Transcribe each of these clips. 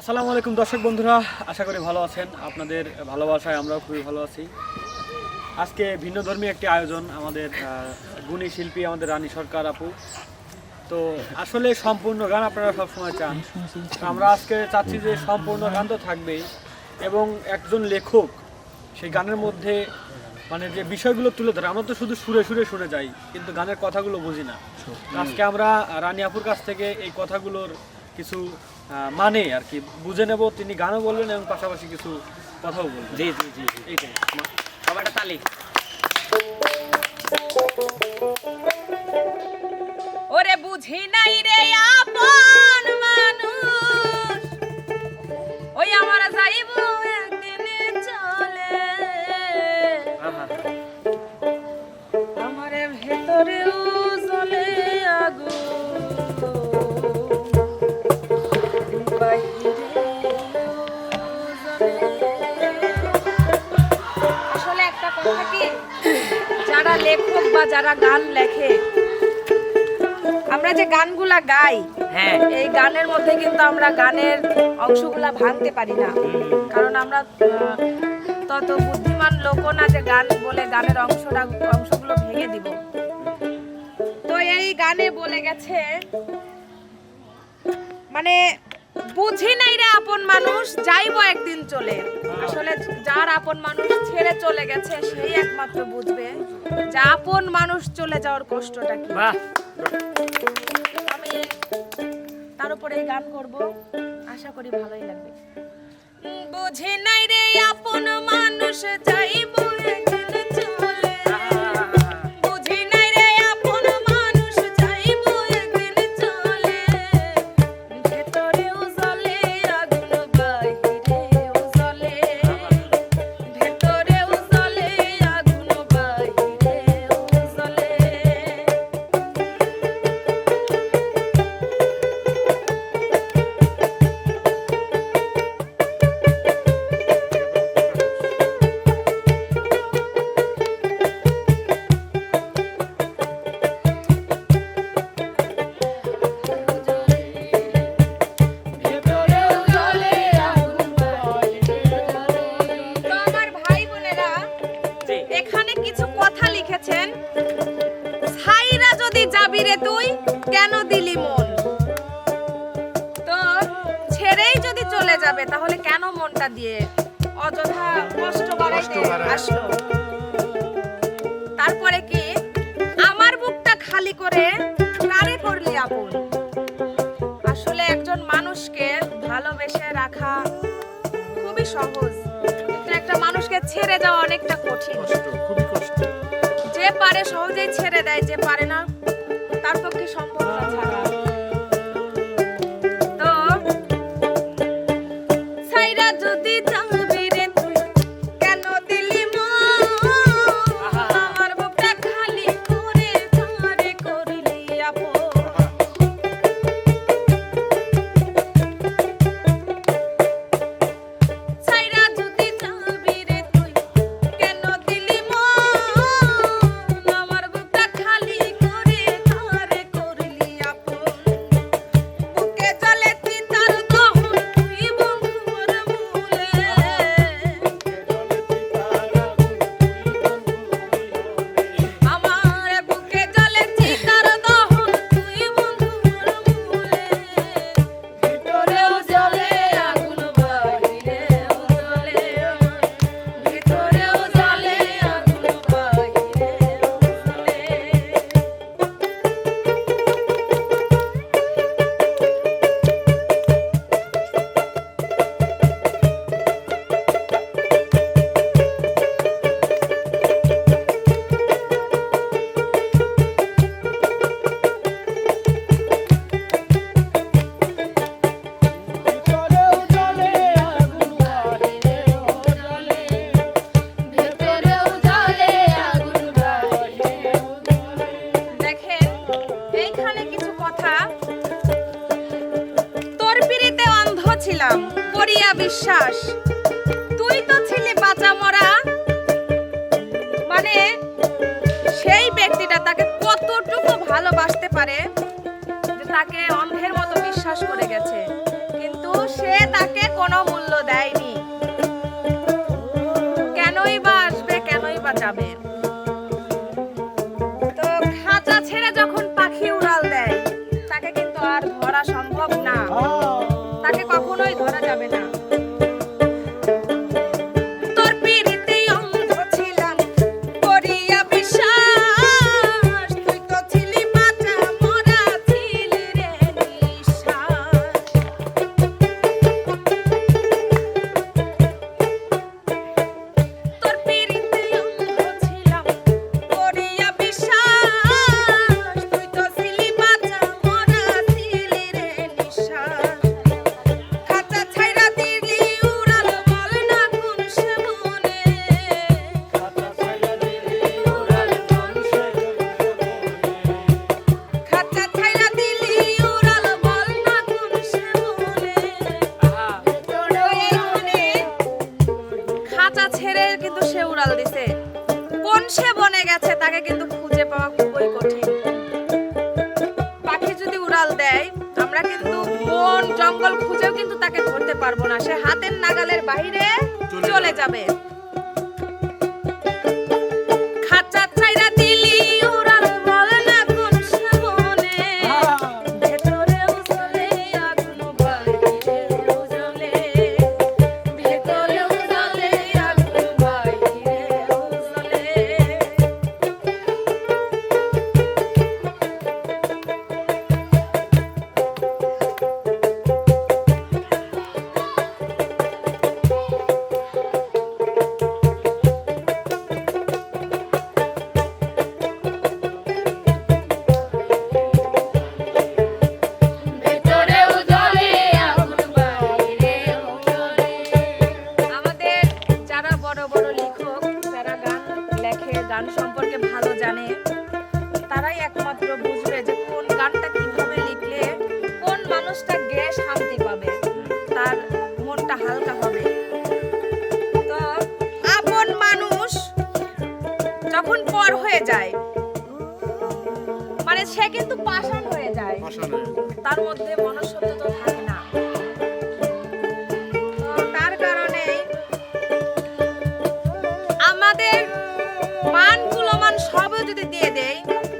আসসালামু আলাইকুম দর্শক বন্ধুরা আশা করি ভালো আছেন। আপনাদের ভালোবাসায় আমরাও খুবই ভালো আছি। আজকে ভিন্ন ধর্মী একটি আয়োজন আমাদের গুণী শিল্পী আমাদের রানী সরকার আপু। তো আসলে সম্পূর্ণ গান আপনারা সবসময় চান। আমরা আজকে চাচ্ছি যে সম্পূর্ণ গান তো থাকবেই এবং একজন লেখক সেই গানের মধ্যে মানে যে বিষয়গুলো তুলে ধরে আমরা তো শুধু সুরে সুরে শুনে যাই কিন্তু গানের কথাগুলো বুঝি না। আজকে আমরা রানী আপুর কাছ থেকে এই কথাগুলোর কিছু মানে আর কি। বুঝে নেব তিনি গানও বলবেন এবং পাশাপাশি কিছু কথাও বলবেন। জি জি জি জি। এইটাই। সবাইটা তালি। ওরে বুঝি নাই রে আপন। যারা লেখক বা যারা গান লেখে। আমরা যে গানগুলা গাই হ্যাঁ। এই গানের মধ্যে কিন্তু আমরা গানের অংশগুলা ভাঙতে পারি না। কারণ আমরা তত বুদ্ধিমান লোকও না যে গান বলে গানের অংশটা অংশগুলো ভেঙে দিব। তো এই গানে বলে গেছে মানে বুঝি নাই রে আপন মানুষ যাইবো একদিন চলে। আসলে যার আপন মানুষ ছেড়ে চলে গেছে সেই একমাত্র বুঝবে যে আপন মানুষ চলে যাওয়ার কষ্টটা কি। আমি তার উপরে এই গান করব আশা করি ভালোই লাগবে। বুঝি নাই রে আপন মানুষ তাহলে কেন মনটা দিয়ে অযথা কষ্ট বাড়াইতে আসলো? তারপরে কি? আমার বুকটা খালি করে কারে করলি আপন? আসলে একজন মানুষকে ভালোবেসে রাখা খুবই সহজ। কিন্তু একটা মানুষকে ছেড়ে যাওয়া অনেকটা কঠিন। খুবই কষ্ট। যে পারে সহজেই ছেড়ে দেয় যে পারে না তার পক্ষে সম্ভব না ছাড়া। অনুষ্ঠানে কিছু কথা। তোর পিড়িতে অন্ধ ছিলাম, করিয়া বিশ্বাস। তুই তো ছিলি বাঁচা মরা। মানে সেই ব্যক্তিটা তাকে কতটুকু ভালোবাসতে পারে তাকে অন্ধের মতো বিশ্বাস করে গেছে। কিন্তু সে তাকে কোনো মূল্য আছে তাকে কিন্তু খুঁজে পাওয়া খুবই কঠিন। পাখি যদি উড়াল দেয় আমরা কিন্তু বন জঙ্গল খুঁজেও কিন্তু তাকে ধরতে পারব না। সে হাতের নাগালের বাইরে চলে যাবে। সে কিন্তু পাষাণ হয়ে যায়। তার মধ্যে মনুষ্যত্ব তো থাকে না। তার কারণে আমাদের মান কুলমান সবই যদি দিয়ে দেয়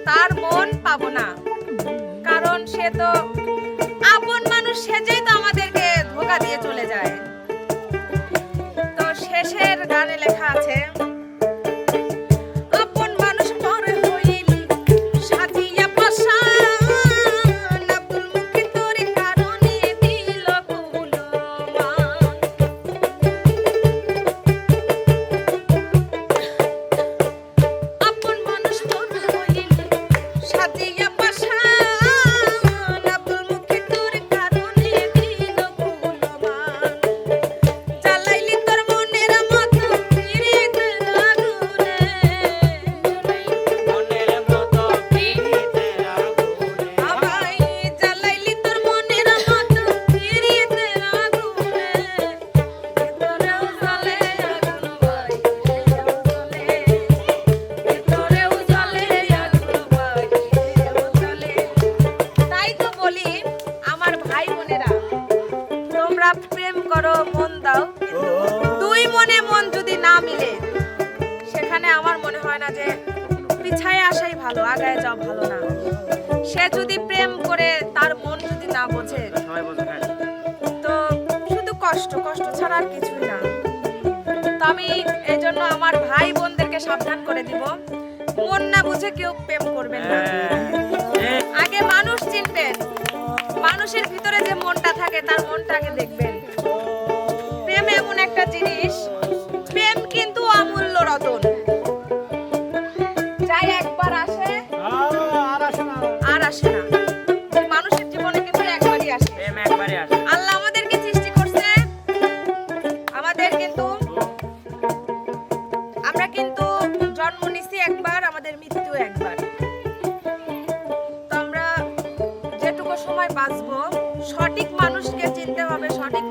তার মন পাবো না। কারণ সে তো আপন মানুষ সেজেই তো আমাদেরকে ধোকা দিয়ে চলে যায়। তো শেষের গানে লেখা আছে সে যদি প্রেম করে তার মন যদি না বোঝে হ্যাঁ। তো শুধু কষ্ট কষ্ট ছাড়া আর কিছুই না। তো আমি এই জন্য আমার ভাই বোনদেরকে সাবধান করে দিব। মন না বুঝে কেউ প্রেম করবেন না। হ্যাঁ। আগে মানুষ চিনবেন। মানুষের ভিতরে যে মনটা থাকে তার মনটাকে দেখবেন। প্রেম এমন একটা জিনিস বাঁচবো। সঠিক মানুষকে চিনতে হবে সঠিক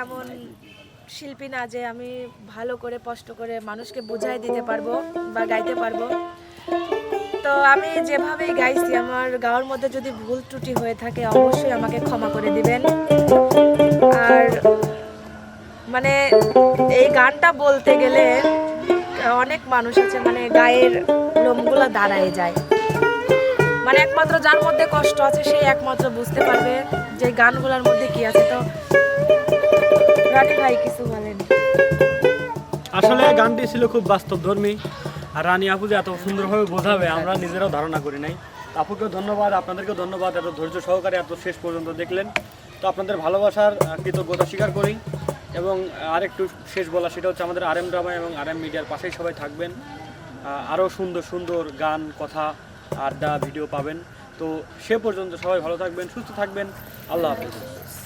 তেমন শিল্পী না যে আমি ভালো করে কষ্ট করে মানুষকে বুঝাই দিতে পারব বা গাইতে পারব। তো আমি যেভাবেই গাইছি, আমার গাওয়ার মধ্যে যদি ভুল ত্রুটি হয়ে থাকে, অবশ্যই আমাকে ক্ষমা করে দিবেন। আর মানে এই গানটা বলতে গেলে অনেক মানুষ আছে মানে গায়ের লোমগুলো দাঁড়ায় যায়। মানে একমাত্র যার মধ্যে কষ্ট আছে সেই একমাত্র বুঝতে পারবে যে গানগুলোর মধ্যে কি আছে। তো আসলে গানটি ছিল খুব বাস্তবধর্মী, আর রানী আপু যে এত সুন্দরভাবে বোঝাবে, আমরা নিজেরাও ধারণা করি নাই। আপুকেও ধন্যবাদ, আপনাদেরকেও ধন্যবাদ, এত ধৈর্য সহকারে এত শেষ পর্যন্ত দেখলেন। তো আপনাদের ভালোবাসার কৃতজ্ঞতা স্বীকার করি। এবং আরেকটু শেষ বলা, সেটা হচ্ছে আমাদের আর এম ড্রামা এবং আর এম মিডিয়ার পাশেই সবাই থাকবেন। আরও সুন্দর সুন্দর গান, কথা, আড্ডা, ভিডিও পাবেন। তো সে পর্যন্ত সবাই ভালো থাকবেন, সুস্থ থাকবেন। আল্লাহ হাফিজ।